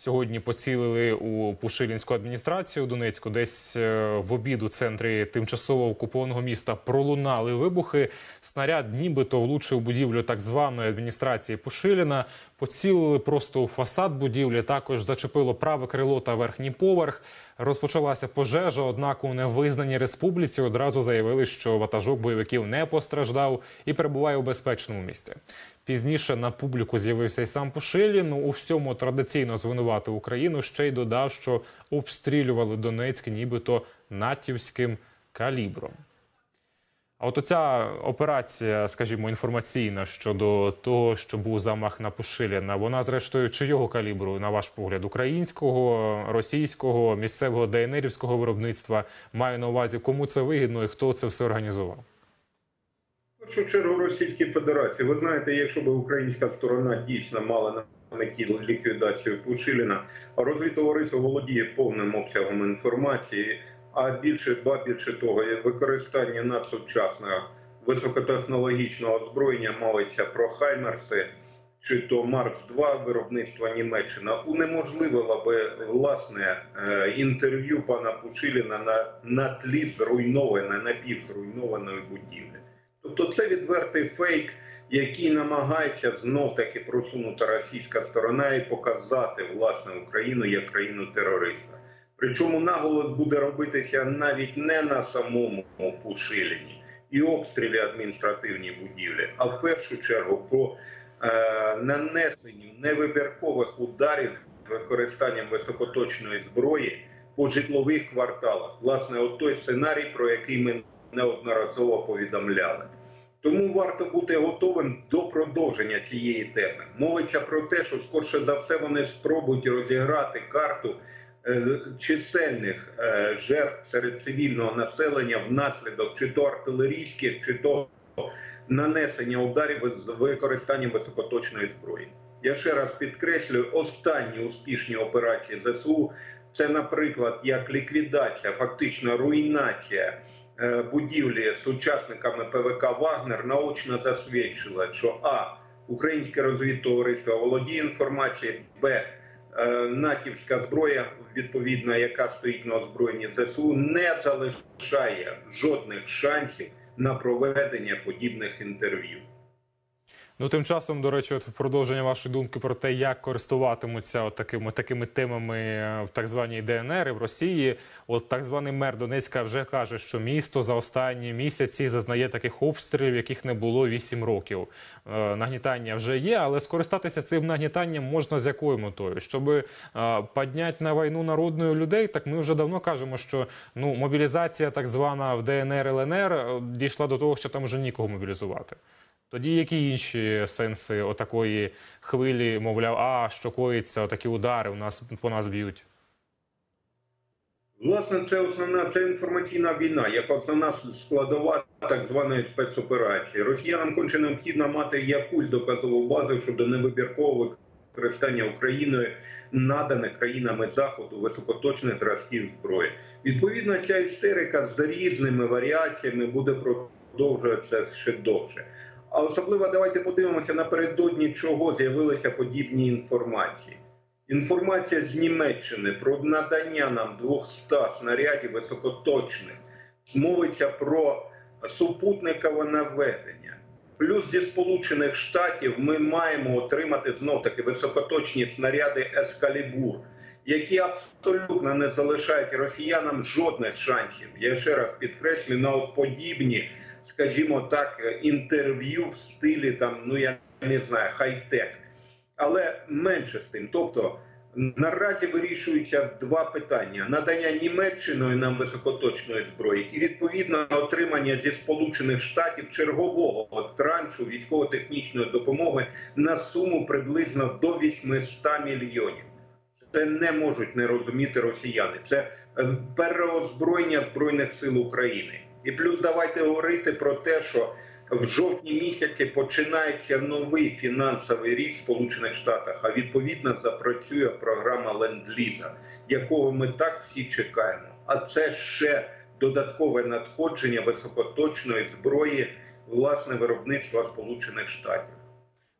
сьогодні поцілили у Пушилінську адміністрацію Донецьку. Десь е, в обід у центрі тимчасово окупованого міста пролунали вибухи. Снаряд нібито влучив будівлю так званої адміністрації Пушиліна. Поцілили просто у фасад будівлі. Також зачепило праве крило та верхній поверх. Розпочалася пожежа. Однак у невизнаній республіці одразу заявили, що ватажок бойовиків не постраждав і перебуває у безпечному місці. Пізніше на публіку з'явився й сам Пушилін. У всьому традиційно звинуватив Україну. Ще й додав, що обстрілювали Донецьк, нібито натівським калібром. А от оця операція, скажімо, інформаційна щодо того, що був замах на Пушиліна, вона зрештою чийого калібру, на ваш погляд, українського, російського, місцевого ДНРівського виробництва маю на увазі, кому це вигідно і хто це все організував? В першу чергу Російській Федерації. Ви знаєте, якщо б українська сторона дійсно мала на меті ліквідацію Пушиліна, розвідтовариство володіє повним обсягом інформації, а більше ба більше того, використання надсучасного високотехнологічного озброєння мовиться про Хаймерси. Чи то Марс 2 виробництва Німеччина унеможливила би власне е, інтерв'ю пана Пушиліна на, на тлі зруйнованої, напівзруйнованої будівлі. Тобто це відвертий фейк, який намагається знов таки просунути російська сторона і показати власне Україну як країну терориста. Причому наголос буде робитися навіть не на самому Пушиліні і обстрілі адміністративні будівлі, а в першу чергу по е, нанесенню невибіркових ударів з використанням високоточної зброї по житлових кварталах. Власне, от той сценарій, про який ми неодноразово повідомляли. Тому варто бути готовим до продовження цієї теми. Мовиться про те, що скорше за все вони спробують розіграти карту чисельних е, жертв серед цивільного населення внаслідок чи то артилерійських, чи то нанесення ударів з використанням високоточної зброї. Я ще раз підкреслюю, останні успішні операції ЗСУ це, наприклад, як ліквідація, фактично руйнація е, будівлі з учасниками ПВК Вагнер наочно засвідчила, що а українське розвідтовариство володіє інформацією, б е, натівська зброя, відповідно, яка стоїть на озброєнні ЗСУ, не залишає жодних шансів на проведення подібних інтерв'ю. Ну, тим часом, до речі, от продовження вашої думки про те, як користуватимуться от такими такими темами е, в так званій ДНР і в Росії. От так званий мер Донецька вже каже, що місто за останні місяці зазнає таких обстрілів, яких не було 8 років. Е, нагнітання вже є, але скористатися цим нагнітанням можна з якою метою, щоб е, підняти на війну народної людей. Так ми вже давно кажемо, що ну мобілізація, так звана в ДНР ЛНР, е, дійшла до того, що там вже нікого мобілізувати. Тоді які інші сенси отакої хвилі, мовляв, а що коїться, отакі удари у нас по нас б'ють? Власне, це основна це інформаційна війна, як основна складова так званої спецоперації. Росіянам конче необхідно мати якусь доказову базу щодо невибіркового використання Україною наданих країнами заходу високоточних зразків зброї. Відповідно, ця істерика з різними варіаціями буде продовжуватися ще довше. А особливо давайте подивимося напередодні, чого з'явилися подібні інформації. Інформація з Німеччини про надання нам 200 снарядів високоточних мовиться про супутникове наведення. Плюс зі Сполучених Штатів ми маємо отримати знов таки високоточні снаряди Ескалібур, які абсолютно не залишають росіянам жодних шансів. Я ще раз підкреслю на подібні скажімо так, інтерв'ю в стилі там, ну я не знаю, хай-тек. Але менше з тим. Тобто наразі вирішуються два питання: надання Німеччиною нам високоточної зброї і відповідно отримання зі Сполучених Штатів чергового траншу військово-технічної допомоги на суму приблизно до 800 мільйонів. Це не можуть не розуміти росіяни. Це переозброєння збройних сил України. І плюс давайте говорити про те, що в жовтні місяці починається новий фінансовий рік в Сполучених Штатах. А відповідно запрацює програма ленд-ліза, якого ми так всі чекаємо. А це ще додаткове надходження високоточної зброї власне виробництва Сполучених Штатів.